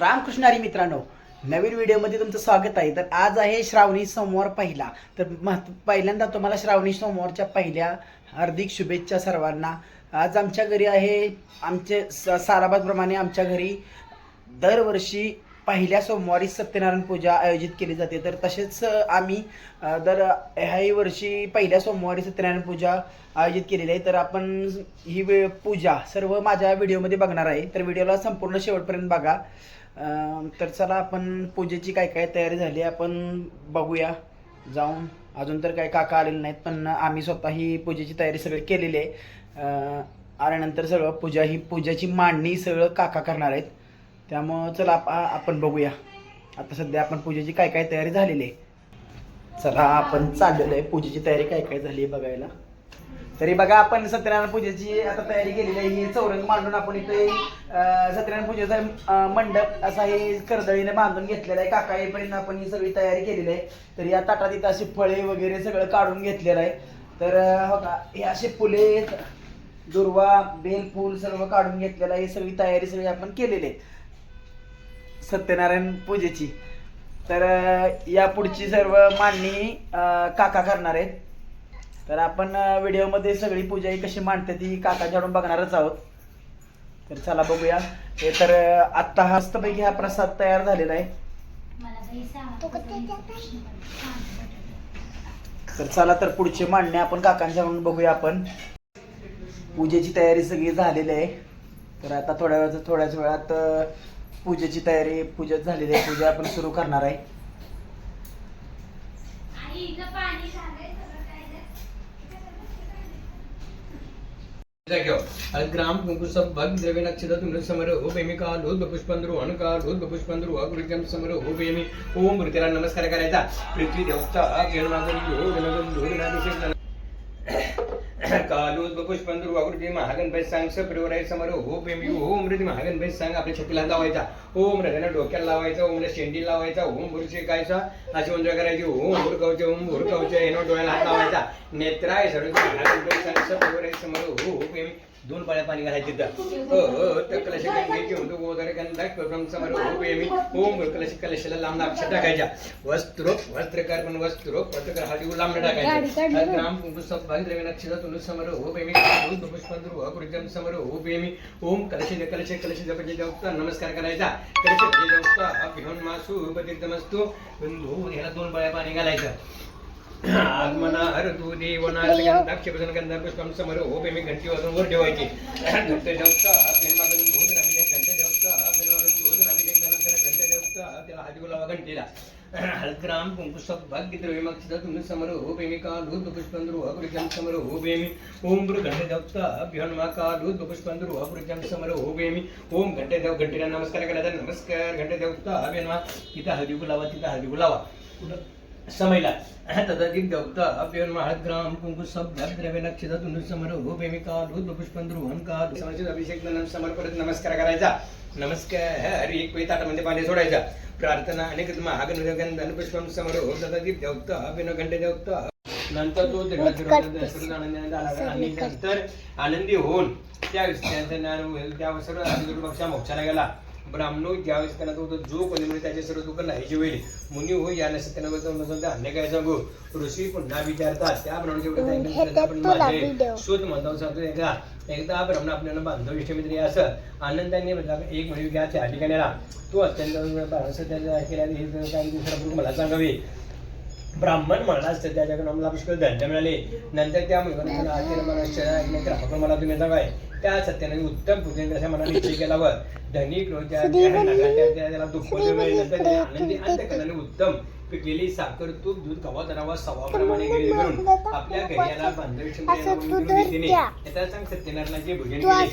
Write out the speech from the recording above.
रामकृष्ण हरी मित्रांनो नवीन व्हिडिओमध्ये तुमचं स्वागत आहे. तर आज आहे श्रावणी सोमवार पहिला. तर महत्त्व पहिल्यांदा तुम्हाला श्रावणी सोमवारच्या पहिल्या हार्दिक शुभेच्छा सर्वांना. आज आमच्या घरी आहे आमचे स साराबादप्रमाणे आमच्या घरी दरवर्षी पहिल्या सोमवारी सत्यनारायण पूजा आयोजित केली जाते. तर तसेच आम्ही दर ह्याही वर्षी पहिल्या सोमवारी सत्यनारायण पूजा आयोजित केलेली आहे. तर आपण ही पूजा सर्व माझ्या व्हिडिओमध्ये बघणार आहे. तर व्हिडिओला संपूर्ण शेवटपर्यंत बघा. तर चला आपण पूजेची काय काय तयारी झाली आपण बघूया. जाऊन अजून तर काय काका आलेले नाहीत पण आम्ही स्वतः ही पूजेची तयारी सगळी केलेली आहे. आल्यानंतर सगळं पूजा ही पूजाची मांडणी सगळं काका करणार आहेत. त्यामुळं चला आप- आपण बघूया. आता सध्या आपण पूजेची काय काय तयारी झालेली आहे. चला आपण चाललेलो आहे. पूजेची तयारी काय काय झाली आहे बघायला. तरी बघा आपण सत्यनारायण पूजेची आता तयारी केलेली आहे. ही चौरंग मांडून आपण इथे सत्यनारायण पूजेचा मंडप असा हे कर्दळीने बांधून घेतलेला आहे. काका येईपर्यंत आपण ही सगळी तयारी केलेली आहे. तर या ताटात इथं अशी फळे वगैरे सगळं काढून घेतलेलं आहे. तर हो का हे असे फुले दुर्वा बेलफूल सर्व काढून घेतलेलं आहे. ही सगळी तयारी सगळी आपण केलेली आहे. सत्यनारायण पूजेची. तर या पुढची सर्व मांडणी काका करणार आहेत. तर आपण व्हिडिओमध्ये सगळी पूजा ही कशी मांडते ती काकाच्याकडून बघणारच आहोत. तर चला बघूया. हे तर आत्ता हा मस्तपैकी हा प्रसाद तयार झालेला आहे. तर चला तर पुढची मांडणी आपण काकांच्याकडून बघूया आपण. पूजेची तयारी सगळी झालेली आहे. तर आता थोड्या वेळात थोड्याच वेळात पूजेची तयारी पूजा झालेली आहे. पूजा आपण सुरू करणार आहे. ग्राम कुंकुसम भग द्रव्य नक्षत्र तुम समर हो बेमी का लोद पुष्पंद्रू अन का लोद पुष्पंद्रू अकृत्यम समर हो बेमी ओम मृत्यूला नमस्कार करायचा पृथ्वी देवता योग कालूद पुष्पंद्रू अकृती महागणपती सांग सप्रिवराय समर हो बेमी ओम मृती महागणपती सांग आपल्या छतीला लावायचा. ओम हृदयाला डोक्याला लावायचा ओम शेंडी लावायचा ओम बुरशी कायचा अशी वंदना करायची ओम भुरकवचे ओम भुरकवचे हेनो डोळ्याला हात लावायचा. नेत्राय सर्व महागणपती सांग सप्रिवराय समर हो हो बेमी दोन पाळ्या पाणी घालायचे हो हो त्या कलश गंगेची होतो गोदर गंधा प्रथम समर हो बेमी ओम कलश कलशाला लांब अक्षर टाकायच्या वस्त्रोप वस्त्रकार पण वस्त्रोप वस्त्रकार हाती लांब टाकायचे. ग्राम कुंकू सब भाग द्रव्य समर हो बेमी दूध समर हो ओम कलश कलश कलश जपजे देवता नमस्कार करायचा. कलश देवता अभिहन मासू बंधू ह्याला दोन पाणी घालायचं. आगमना हर तू गंधाक्ष प्रसन्न गंधा पुष्पम समर घंटी वाजून वर ठेवायची. घंटे देवता घंटे घंटे त्याला हाती गुलावा घंटीला. हलग्राम कुंकू सब भाग्य द्रव्य मक्षद तुम समर हो बेमी का लूद पुष्पंद्रु अकृत्यम समर हो बेमी ओम गुरु घंटे देवता बिहन्मा का लूद पुष्पंद्रु अकृत्यम समर हो बेमी ओम घंटे देव घंटीला नमस्कार समयला. तदाधिक देवता अभ्यन महाग्राम कुंकू सब द्रव्य नक्षत्र तुंड समर हो प्रेमिका दूध पुष्पंद्र का समाजिक अभिषेक नम समर्पण नमस्कार करायचा. नमस्कार हरी एक पैताट म्हणजे पाणी सोडायचा. प्रार्थना अनेक महागण पुष्पम समर हो तदाधिक देवता अभिन घंटे देवता नंतर तो नंतर आनंदी होऊन त्या त्या सर्व पक्षा मोक्षाला गेला. ब्राह्मणो ज्यावेळेस त्यांना तो जो कोणी म्हणजे त्याचे सर्व दुःख नाहीचे होईल. मुनी हो या नसताना अन्य काय सांगू? ऋषी पुन्हा विचारतात. त्या ब्राह्मणाच्या शोध म्हणतो सांगतो एकदा एकदा ब्राह्मण आपल्याला बांधव इष्टमित्री असं आनंदाने म्हटलं एक म्हणजे घ्या त्या ठिकाणी तो अत्यंत त्याच्या केल्याने हे काही दुसरा पुरुष मला सांगावे. ब्राह्मण म्हणला असतं त्याच्याकडून आम्हाला पुष्कळ दंड मिळाले. नंतर त्या आचार्य मला ग्राहक मला तुम्ही सांगाय त्या सत्याने उत्तम पूजन कशा मनाने निश्चय केला वर धनिक त्याला दुःख नंतर त्याने आनंदी अंतकरणाने उत्तम. पिकलेली साखर तूप दूध कवा तरावा सवा प्रमाणे घरी करून आपल्या घरी बांधव. त्याचा सांग सत्यनारायणाचे भोजन केले.